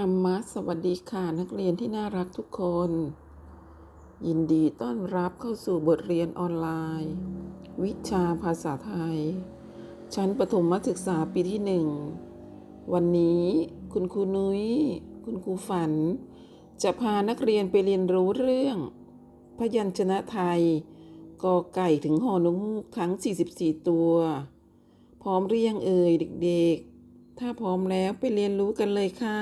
ธรรมะสวัสดีค่ะนักเรียนที่น่ารักทุกคน ยินดีต้อนรับเข้าสู่บทเรียนออนไลน์ วิชาภาษาไทย ชั้นประถมศึกษาปีที่หนึ่งวันนี้คุณครูนุย้ย คุณครูฝัน จะพานักเรียนไปเรียนรู้เรื่อง พยัญชนะไทยกอไก่ถึงหอนกฮูกทั้ง 44 ตัว พร้อมเรียงเอ่ยเด็กๆ ถ้าพร้อมแล้วไปเรียนรู้กันเลยค่ะ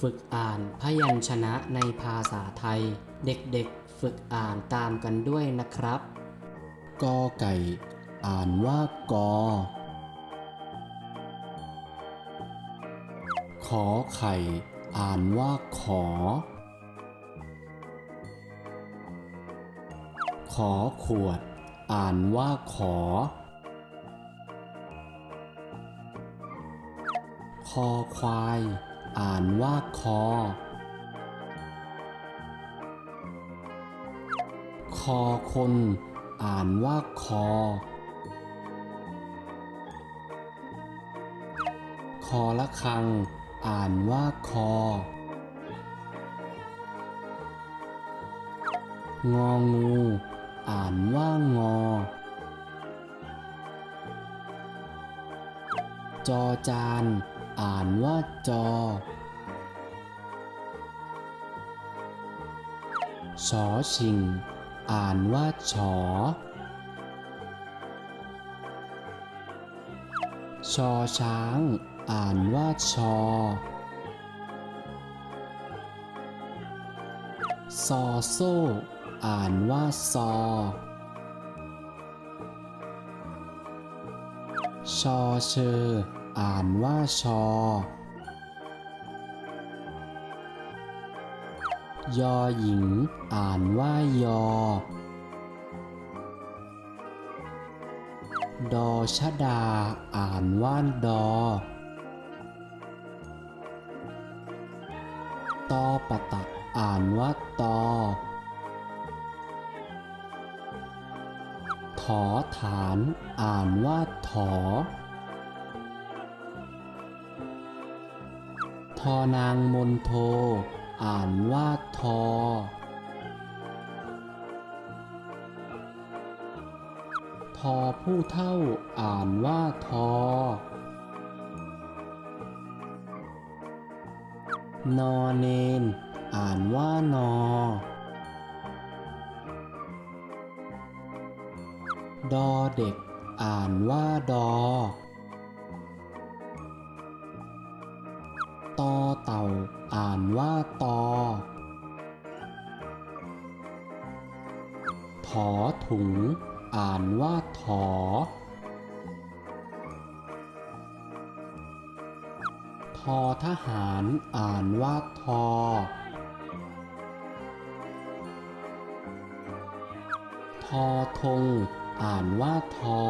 ฝึกอ่านพยัญชนะในภาษาไทย เด็กๆ ฝึกอ่านตามกันด้วยนะครับกอไก่ อ่านว่ากอ ขอไข่ อ่านว่าขอ ขอขวด อ่านว่าขอ คอควาย อ่านว่าคอ คอคน อ่านว่าคอ คอละคัง อ่านว่าคอ งองู อ่านว่างอจอจาน อ่านว่าจอชอชิง อ่านว่าชอชอช้าง อ่านว่าชอซอโซ่ อ่านว่าซอชอเชอ อ่านว่าชอยอหญิง อ่านว่ายอ ดอชะดา อ่านว่านดอตอปะตักอ่านว่าตอถอฐาน อ่านว่าถอ ทอนางมนโท อ่านว่าทอ ทอผู้เท่าอ่านว่าทอนอเนน อ่านว่านอ ดอเด็ก อ่านว่าดอ ตอเต่า อ่านว่าตอถอถุง อ่านว่าถอทอทหาร อ่านว่าทอทอทง อ่านว่าทอ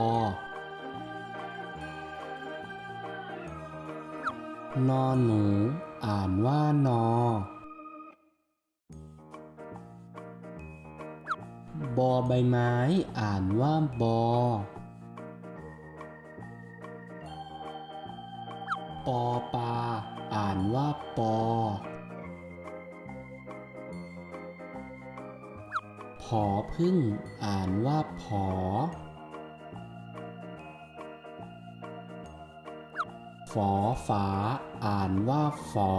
นอหนู อ่านว่านอ บอใบไม้ อ่านว่าบอปอปลาอ่านว่าปอ ผอพึ่ง อ่านว่าผอ ฝอฝา อ่านว่าฝอ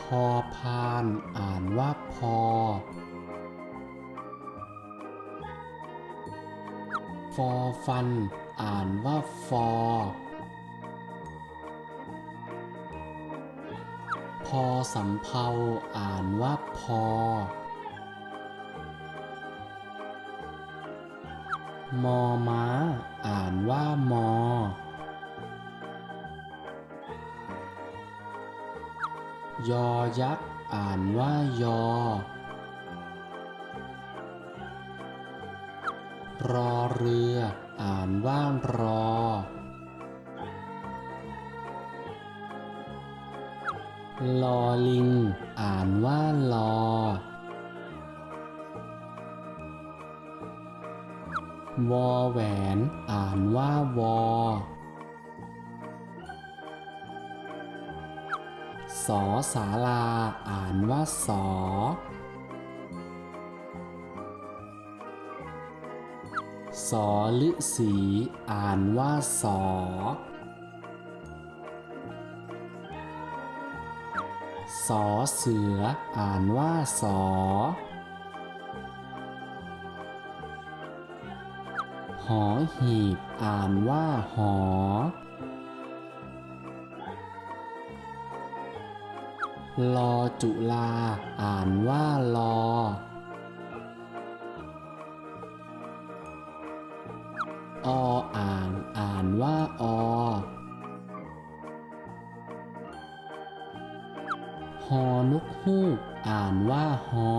พอพาน อ่านว่าพอ ฟอฟัน อ่านว่าฟอ พอสำเภาอ่านว่าพอ มอม้า อ่านว่ามอ ยอยักษ์ อ่านว่ายอ รอเรือ อ่านว่ารอ ลอลิง อ่านว่าลอ วอแหวน อ่านว่าวอสอสาลา อ่านว่าสอสอลึสี อ่านว่าสอสอเสือ อ่านว่าสอ อหีบ อ่านว่าหอ ลอจุลา อ่านว่าลอ ออ่าง อ่านว่าอฮอนกฮูก อ่านว่าฮอ